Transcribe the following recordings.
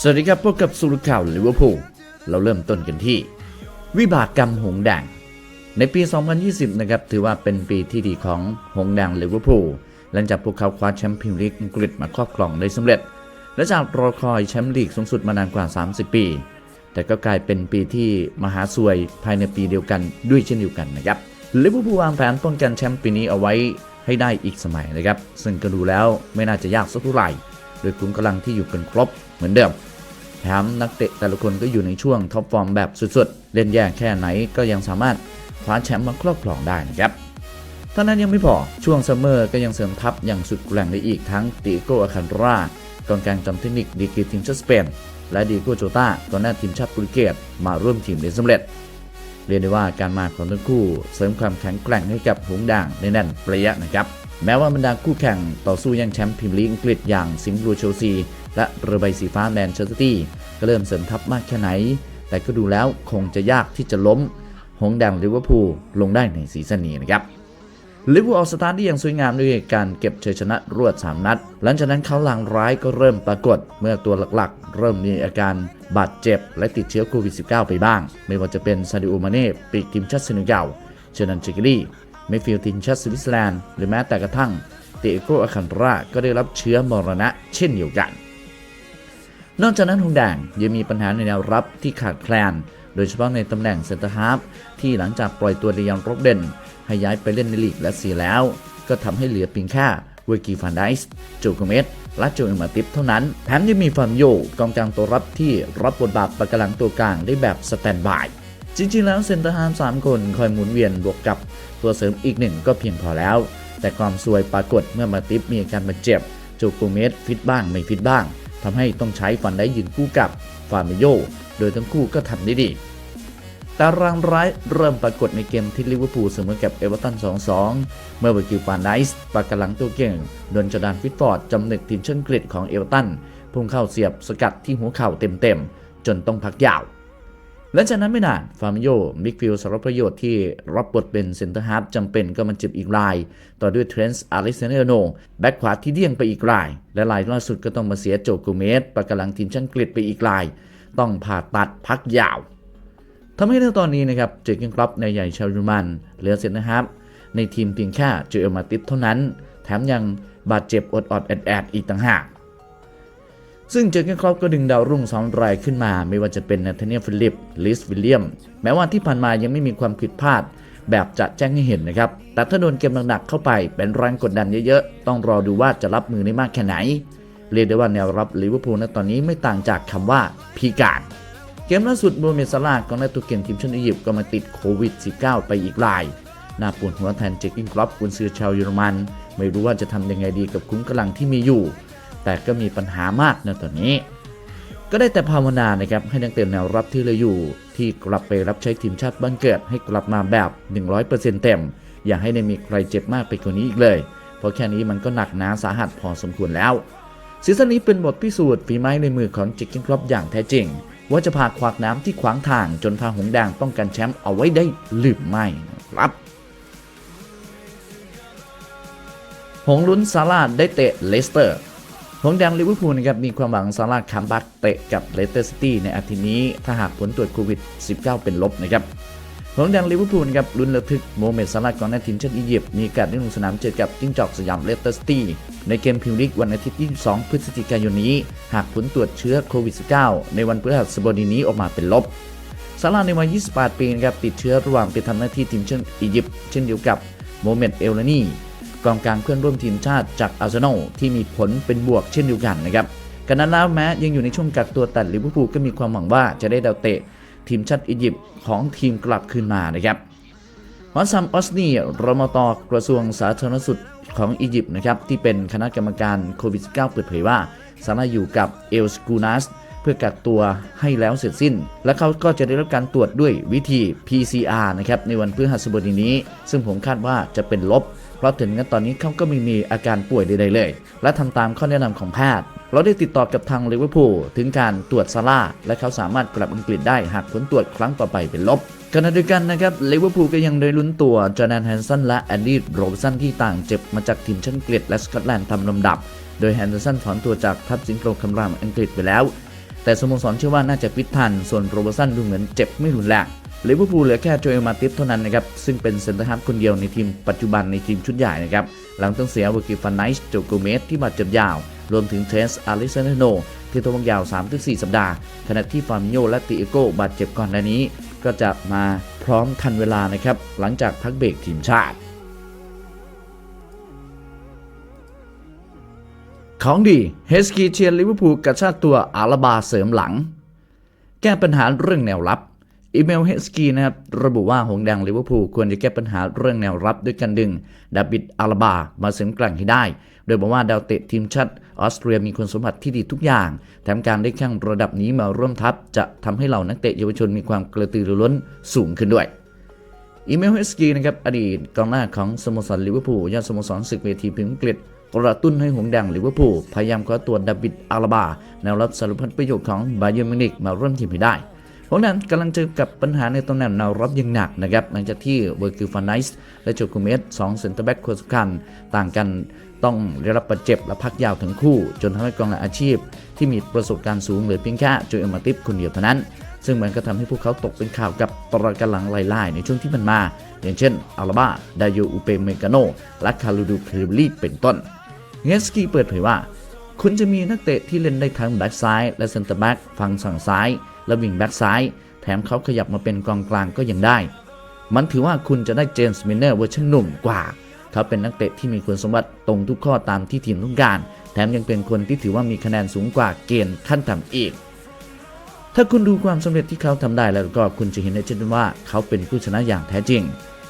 สวัสดีครับพบกับสุรข่าวลิเวอร์พูลเราเริ่มต้นกันที่ วิบากกรรมหงส์แดงในปี 2020 นะครับ ถือว่าเป็นปีที่ดีของหงส์แดงลิเวอร์พูลหลังจากพวกเขาคว้าแชมป์พรีเมียร์ลีกอังกฤษมาครอบครองได้สำเร็จ และจากรอคอยแชมป์ลีกสูงสุดมานานกว่า 30 ปี แต่ก็กลายเป็นปีที่มหาซวยภายในปีเดียวกันด้วยเช่นเดียวกันนะครับลิเวอร์พูลวางแผนป้องกันแชมป์ปีนี้เอาไว้ให้ได้อีกสมัยนะครับซึ่งก็ดูแล้วไม่น่าจะยากสักเท่าไหร่ ยขุมกำลังที่อยู่กันครบเหมือนเดิมแถมนักเตะแต่ละคนก็อยู่ในช่วงท็อปฟอร์มแบบสุดๆ เล่นแย่แค่ไหนก็ยังสามารถคว้าแชมป์มาครอบครองได้นะครับท่านั้นยังไม่พอช่วงซัมเมอร์ก็ยังเสริมทัพอย่างสุดแกร่งได้อีกทั้งติโกอาคันรากองกลางจำเทคนิคดีกรีทีมชาติสเปนและดีโกโจตากองหน้าทีมชาติโปรตุเกสมาร่วมทีมได้สำเร็จ เรียกได้ว่าการมาของทั้งคู่ เสริมความแข็งแกร่งให้กับหงด่างในแน่นประยะนะครับ แม้ว่าบรรดาคู่แข่งต่อสู้ย่งแชมป์พรีเมียร์ลีกอังกฤษอย่างสิงห์บลูเชลซี และเรือใบสีฟ้าแมนเชสเตอร์ซิตี้ก็เริ่มเสริมทัพมากแค่ไหน แต่ก็ดูแล้วคงจะยากที่จะล้ม หงแดงลิเวอร์พูลลงได้ในซีซั่นนี้นะครับลิเวอร์พูลออกสตาร์ทได้อย่างสวยงามด้วยการเก็บชัยชนะรวด 3 นัด หลังจากนั้นเขาลางร้ายก็เริ่มปรากฏ เมื่อตัวหลักๆ เริ่มมีอาการบาดเจ็บ และติดเชื้อโควิด -19 ไปบ้าง ไม่ว่าจะเป็นซาดิโอมาเน่ปีกทีมชาติเซเนกัลเชนันชิกรี เมฟิลด์ทีมชาติสวิตเซอร์แลนด์หรือแม้แต่กระทั่งเตโกอาคันราก็ได้รับเชื้อมรณะเช่นเดียวกัน นอกจากนั้นหงแดงยังมีปัญหาในแนวรับที่ขาดแคลน โดยเฉพาะในตำแหน่งเซนเตอร์ฮาร์ฟที่หลังจากปล่อยตัวเดียนรบเด่น ให้ย้ายไปเล่นในลีกและสีแล้ว ก็ทำให้เหลือเพียงแค่เวกีฟันไดส์จโกเมสและโจเอมาติฟเท่านั้น แถมยังมีฟาร์มโยกองกลางตัวรับที่รับบทบาทประกำลังตัวกลางได้แบบสแตนบาย จริงๆแล้วเซนเตอร์ฮาร์ฟสามคนคอยหมุนเวียนบวกกับตัวเสริมอีกหนึ่งก็เพียงพอแล้ว แต่ความซวยปรากฏเมื่อมาติฟมีอาการบาดเจ็บจโกเมสฟิตบ้างไม่ฟิตบ้างทำให้ต้องใช้ฟันได้ยืนคู่กับฟาร์มโย โดยทั้งคู่ก็ทำได้ดีแต่รางร้ายเริ่มปรากฏในเกมที่ลิเวอร์พูลเสมอกับเอเวอร์ตัน 2-2 เมื่อเบอร์กิวฟานไดส์ปากกำลังตัวเก่งโดนจอร์แดนฟิตฟอร์ดจำเนึกทีมเชนกริดของเอเวอร์ตันพุ่งเข้าเสียบสกัดที่หัวเข่าเต็มๆ จนต้องพักยาว และจากนั้นไม่นาน ฟาร์มิโยมิกฟิลสารบประโยชน์ที่รับบทเป็นเซนเตอร์ฮาร์ฟจำเป็นก็มาเจ็บอีกราย ต่อด้วยเทรนส์อเล็กซานอร์โนแบ็คขวาที่เดี่ยงไปอีกราย และรายล่าสุดก็ต้องมาเสียโจโกเมสปากกำลังทีมชาติอังกฤษไปอีกราย ต้องผ่าตัดพักยาวทำให้ในตอนนี้นะครับเจอเกนคลับในใหญ่ชาวเยอรมันเหลือเซนนะครับในทีมเพียงแค่เจอเอลมาติสเท่านั้น แถมยังบาดเจ็บอดอดแอดแอดอีกต่างหาก ซึ่งเจอร์เกนคลับก็ดึงดาวรุ่งสองรายขึ้นมา ไม่ว่าจะเป็นนาธาเนียลฟิลิป ลิสวิลเลียม แม้ว่าที่ผ่านมายังไม่มีความผิดพลาด แบบจะแจ้งให้เห็นนะครับ แต่ถ้าโดนเกมหนักๆเข้าไปเป็นแรงกดดันเยอะๆ ต้องรอดูว่าจะรับมือได้มากแค่ไหน เรียกได้ว่าแนวรับลิเวอร์พูลณตอนนี้ไม่ต่างจากคำว่าพิการเกมล่าสุดโมเมดซาลากองหน้าตัวเก่งทีมชาติอียิปต์ก็มาติดโควิด -19 ไปอีกรายน่าปวดหัวแทนเจคกินครอปกุนซือชาวเยอรมัน ไม่รู้ว่าจะทำยังไงดีกับคุ้มกำลังที่มีอยู่ แต่ก็มีปัญหามากในตอนนี้ ก็ได้แต่ภาวนานะครับให้นักเตะแนวรับที่เหลืออยู่ ที่กลับไปรับใช้ทีมชาติบ้านเกิดให้กลับมาแบบ 100%เต็ม อย่าให้ได้มีใครเจ็บมากไปกว่านี้อีกเลย เพราะแค่นี้มันก็หนักหนาสาหัสพอสมควรแล้วซีซั่นนี้เป็นบทพิสูจน์ฝีไม้ในมือของจิกกินครอปอย่างแท้จริง ว่าจะพาขวากน้ำที่ขวางทางจนพาหงแดงป้องกันแชมป์เอาไว้ได้หรือไม่ครับ หงลุ้นซาร่าได้เตะเลสเตอร์ งแดงลิเวอร์พูลนะครับมีความหวังซาร่าคัมบักเตะกับเลสเตอร์ซิตี้ในอาทิตย์นี้ถ้าหากผลตรวจโควิด -19 เป็นลบนะครับหงแดงลิเวอร์พูลนะครับลุ้นระทึกโมเมดซาร่ากองหน้าทีมชาติอียิปต์มีกาสได้ลงสนามเจอกับจิ้งจอกสยามเลสเตอร์ซิตี้ในเกมพรีเมียร์ลีกวันอาทิตย์ที่22พฤศจิกายนนี้ หากผลตรวจเชื้อโควิด -19 ในวันพฤหัสบดีนี้ออกมาเป็นลบซาร่าในวัย 28 ปีนะครับติดเชื้อระหว่างไปทำหน้าที่ทีมชาติอียิปต์เช่นเดียวกับโมเมดเอลลานี กองกลางเพื่อนร่วมทีมชาติจากอาร์เซนอลที่มีผลเป็นบวกเช่นเดียวกันนะครับกันนั้นแล้วแม้ยังอยู่ในช่วงกักตัวแต่ลิเวอร์พูลก็มีความหวังว่าจะได้ดาวเตะทีมชาติอียิปต์ของทีมกลับคืนมานะครับฮอสซัมออสนีรมตกระทรวงสาธารณสุขของอียิปต์นะครับที่เป็นคณะกรรมการโควิด -19 เปิดเผยว่าซาร่าอยู่กับเอลสกูนัส พื่อกักตัวให้แล้วเสร็จสิ้น และเขาก็จะได้รับการตรวจด้วยวิธี PCR นะครับในวันพฤหัสบดีนี้ ซึ่งผมคาดว่าจะเป็นลบ เพราะถึงนั้นตอนนี้เขาก็ไม่มีอาการป่วยใดๆเลย และทำตามข้อแนะนำของแพทย์ เราได้ติดต่อกับทางลิเวอร์พูลถึงการตรวจซาร่าและเขาสามารถกลับอังกฤษได้หากผลตรวจครั้งต่อไปเป็นลบขณะเดียวกันนะครับลิเวอร์พูลก็ยังได้ลุ้นตัวจอร์แดนแฮนสันและแอนดี้โรบสันที่ต่างเจ็บมาจากทีมชั้นอังกฤษและสกอตแลนด์ทำลำดับ โดยแฮนเดอร์สันถอนตัวจากทัพสิงโตคำรามอังกฤษไปแล้ว แต่สโมสรเชื่อว่าน่าจะฟิตทัน ส่วนโรเบอร์สันดูเหมือนเจ็บไม่รุนแรงลิเวอร์พูลเหลือแค่โจเอลมาติฟเท่านั้นนะครับ ซึ่งเป็นเซนเตอร์ฮาร์ฟคนเดียวในทีมปัจจุบันในทีมชุดใหญ่นะครับ หลังต้องเสียเวอร์กิฟันไนส์โจโกเมสที่บาดเจ็บยาว รวมถึงเทนส์อาริเซนโนที่ตัวบางยาว 3-4 สัปดาห์ ขณะที่ฟาร์มิโยและติเอโกบาดเจ็บก่อนหน้านี้ ก็จะมาพร้อมทันเวลานะครับหลังจากพักเบรกทีมชาติ ของดีเฮสกีเชียร์ลิเวอร์พูลกระชากตัวอาลาบาเสริมหลัง แก้ปัญหาเรื่องแนวรับอีเมลเฮสกีนะครับระบุว่าหงแดงลิเวอร์พูลควรจะแก้ปัญหาเรื่องแนวรับด้วยการดึงดาบิดอาลาบามาเสริมกลางให้ได้ โดยบอกว่าดาวเตะทีมชาติออสเตรียมีคุณสมบัติที่ดีทุกอย่าง แถมการได้แข่งระดับนี้มาร่วมทัพ จะทำให้เหล่านักเตะเยาวชนมีความกระตือรือร้นสูงขึ้นด้วยอีเมลเฮสกีนะครับอดีตกองหน้าของสโมสรลิเวอร์พูลยอดสโมสรศึกเวทีพรีเมียร์อังกฤษ กระตุ้นให้หงแดงลิเวอร์พูลพยายามคว้าตัวดาบิดอาลาบาแนวรับสารพัดประโยชน์ของบาเยิร์มิวนิกมาร่วมทีมให้ได้หงส์แดงกำลังเจอกับปัญหาในตำแหน่งแนวรับอยังหนักนะครับหลังจากที่เวอร์กิลฟานไนส์และโจโกเมสสองเซนเตอร์แบ็กคนสำคัญ ต่างกันต้องได้รับบาดเจ็บและพักยาวทั้งคู่ จนทำให้กองหลังอาชีพ ที่มีประสบการณ์สูงเหลือเพียงแค่โจเอลมาติฟคนเดียวเท่านั้น ซึ่งมันก็ทำให้พวกเขาตกเป็นข่าวกับตระกันหลังไล่ในช่วงที่มันมา อย่างเช่นอาลาบาดาโยอุเปเมกาโนและคารูดูเพลลีเป็นต้น เงสกี้เปิดเผยว่า คุณจะมีนักเตะที่เล่นได้ทั้งแบ็กซ้ายและเซนเตอร์แบ็กฝั่งสั่งซ้าย และวิ่งแบ็กซ้าย แถมเขาขยับมาเป็นกองกลางก็ยังได้ มันถือว่าคุณจะได้เจมส์มินเนอร์เวอร์ชันหนุ่มกว่า เขาเป็นนักเตะที่มีคุณสมบัติตรงทุกข้อตามที่ทีมต้องการ แถมยังเป็นคนที่ถือว่ามีคะแนนสูงกว่าเกณฑ์ขั้นต่ำอีกถ้าคุณดูความสำเร็จที่เขาทำได้แล้วก็คุณจะเห็นได้เช่นว่าเขาเป็นผู้ชนะอย่างแท้จริง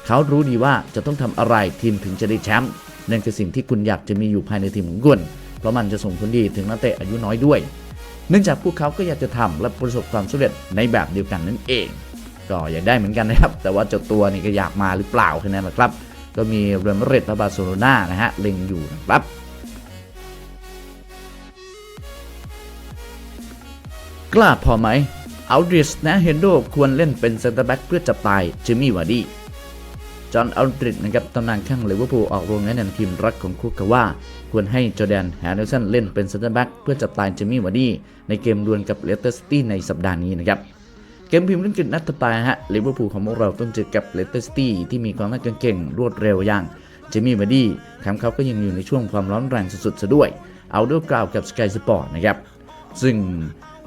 เขารู้ดีว่าจะต้องทำอะไรทีมถึงจะได้แชมป์ นั่นคือสิ่งที่คุณอยากจะมีอยู่ภายในทีมของคุณ เพราะมันจะส่งผลดีถึงนักเตะอายุน้อยด้วย เนื่องจากพวกเขาก็อยากจะทำและประสบความสำเร็จในแบบเดียวกันนั่นเอง ก็อยากได้เหมือนกันนะครับ แต่ว่าเจ้าตัวนี่ก็อยากมาหรือเปล่าแค่นั้นแหละครับ ก็มีเรอัลมาดริดและบาร์เซโลนานะฮะเล็งอยู่นะครับกล้าพอไหมอัลดริสนะเฮนโดควรเล่นเป็นเซนเตอร์แบ็กเพื่อจับตายจิมมี่วาร์ดี้ จอห์นอัลดริดนะครับตำนานข้างลิเวอร์พูลออกโรงแนะนำทีมรักของคุกกาว่า ควรให้จอแดนแฮร์เนลสันเล่นเป็นเซนเตอร์แบ็กเพื่อจับตายเจมี่วาร์ดี้ในเกมดวลกับเลสเตอร์ซิตี้ในสัปดาห์นี้นะครับเกมพิมพ์อังกฤษนัดต่อไปฮะลิเวอร์พูลของพวกเราต้องเจอกับเลสเตอร์ซิตี้ที่มีกองหน้าเก่งรวดเร็วอย่างเจมี่วาร์ดี้แถมเขาก็ยังอยู่ในช่วงความร้อนแรงสุดๆซะด้วย เอาด้วยกล่าวกับสกายสปอร์ตนะครับซึ่ง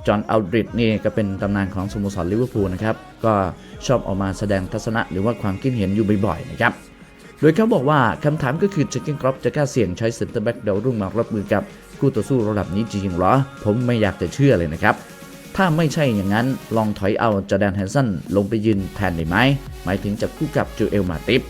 จอห์นอัลดริดนี่ก็เป็นตำนานของสโมสรลิเวอร์พูลนะครับ ก็ชอบออกมาแสดงทัศนะหรือว่าความคิดเห็นอยู่บ่อยๆนะครับ โดยเขาบอกว่าคำถามก็คือเจคเกนกรอปจะกล้าเสี่ยงใช้เซนเตอร์แบ็กดาวรุ่งมารับมือกับคู่ต่อสู้ระดับนี้จริงหรอ ผมไม่อยากจะเชื่อเลยนะครับ ถ้าไม่ใช่อย่างนั้นลองถอยเอาจอแดนแฮนสันลงไปยืนแทนได้ไหม หมายถึงจับคู่กับจูเอลมาติฟ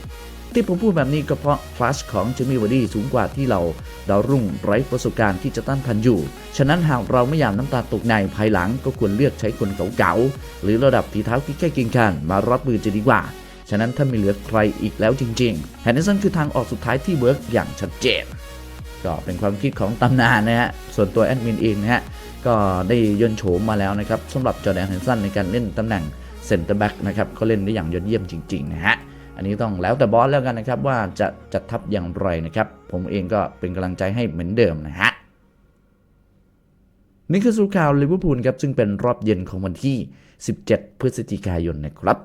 ที่ผมพูดแบบนี้ก็เพราะคลาสของเจมี่วาร์ดี้สูงกว่าที่เราดาวรุ่งไร้ประสบการณ์ที่จะต้านทันอยู่ ฉะนั้นหากเราไม่อยากน้ำตาตกในภายหลังก็ควรเลือกใช้คนเก่าๆ หรือระดับฝีเท้าที่แค่กินกันมารับมือจะดีกว่า ฉะนั้นถ้าไม่เหลือใครอีกแล้วจริงๆแฮนเดอร์สันคือทางออกสุดท้ายที่เวิร์กอย่างชัดเจน ก็เป็นความคิดของตำนานนะฮะ ส่วนตัวแอดมินเองนะฮะก็ได้ย่นโฉมมาแล้วนะครับสำหรับจอแดนแฮนสันในการเล่นตำแหน่งเซนเตอร์แบ็กนะครับเขาเล่นได้อย่างยอดเยี่ยมจริงๆนะฮะ อันนี้ต้องแล้วแต่บอสแล้วกันนะครับว่าจะจัดทัพอย่างไรนะครับ ผมเองก็เป็นกำลังใจให้เหมือนเดิมนะฮะนี่คือสุข่าวลิเวอร์พูลครับซึ่งเป็นรอบเย็นของวันที่ 17 พฤศจิกายนนะครับ